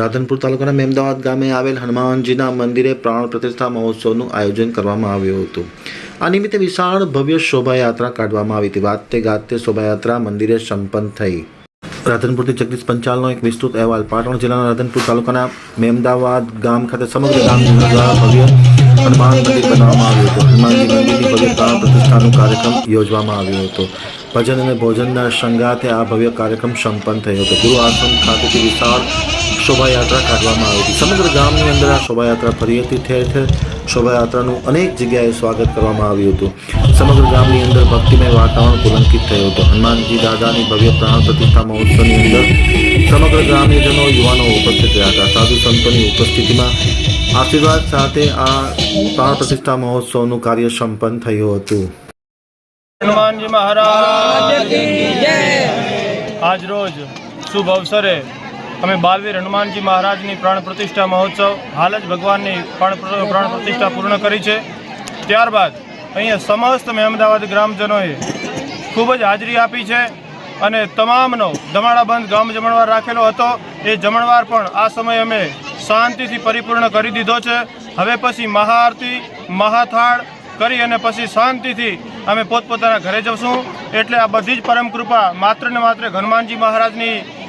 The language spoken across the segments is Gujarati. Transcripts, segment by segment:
રાધનપુર તાલુકાના મેમદાવાદ ગામે આવેલ હનુમાનજીના મંદિરે પ્રાણ પ્રતિષ્ઠા મહોત્સવનું આયોજન કરવામાં આવ્યું હતું. આ નિમિત્તે વિશાળ ભવ્ય શોભાયાત્રા કાઢવામાં આવી હતી. વાતે ગાતે શોભાયાત્રા મંદિરે સંપન્ન થઈ. રાધનપુરથી જગદીશ પંચાલનો એક વિસ્તૃત અહેવાલ. પાટણ જિલ્લાના રાધનપુર તાલુકાના મેમદાવાદ ગામ ખાતે સમગ્ર ગામ દ્વારા ભવ્ય હનુમાન મંદિર બનાવવામાં આવ્યું હતું. હનુમાનજી મંદિરની ભવ્ય પ્રાણ પ્રતિષ્ઠાનો કાર્યક્રમ યોજવામાં આવ્યો હતો. ભજન અને ભોજનના સંગાથે આ ભવ્ય કાર્યક્રમ સંપન્ન થયો હતો. ગુરુ આશ્રમ ખાતેથી વિશાળ શોભાયાત્રા કાઢવામાં આવી હતી. સમગ્ર ગામની અંદર આ શોભાયાત્રા ફરી હતી ઠેર ઠેર શોભાયાત્રાનું અનેક જગ્યાએ સ્વાગત કરવામાં આવ્યું હતું. સમગ્ર ગામની અંદર ભક્તિમય વાતાવરણ પુલંકિત થયું હતું. હનુમાનજી દાદાની ભવ્ય પ્રાણ પ્રતિષ્ઠા મહોત્સવની અંદર સમગ્ર ગ્રામ્યજનો યુવાનો ઉપસ્થિત રહ્યા હતા. સાધુ સંતોની ઉપસ્થિતિમાં આશીર્વાદ સાથે આ પ્રાણ પ્રતિષ્ઠા મહોત્સવનું કાર્ય સંપન્ન થયું હતું. હનુમાનજી મહારાજ આજ રોજ શુભ અવસરે અમે બાલવીર હનુમાનજી મહારાજની પ્રાણ પ્રતિષ્ઠા મહોત્સવ, હાલ જ ભગવાનની પ્રાણ પ્ર- પ્રતિષ્ઠા પૂર્ણ કરી છે. ત્યારબાદ અહીંયા સમસ્ત અમદાવાદ ગ્રામજનોએ ખૂબ જ હાજરી આપી છે અને તમામનો દમાડાબંધ ગામ જમણવાર રાખેલો હતો. એ જમણવાર પણ આ સમયે અમે શાંતિથી પરિપૂર્ણ કરી દીધો છે. હવે પછી મહાઆરતી, મહાથાળ કરી અને પછી શાંતિથી અમે પોતપોતાના ઘરે જશું. એટલે આ બધી જ પરમ કૃપા માત્ર ને માત્ર હનુમાનજી મહારાજની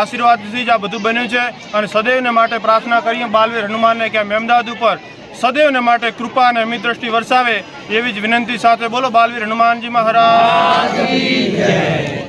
આશીર્વાદથી જ આ બધું બન્યું છે અને સદૈવને માટે પ્રાર્થના કરીએ, બાલવીર હનુમાનને કે મેમદાદ ઉપર સદૈવને માટે કૃપા અને અમિત દ્રષ્ટિ વરસાવે એવી જ વિનંતી સાથે બોલો, બાલવીર હનુમાનજી મહારાજ.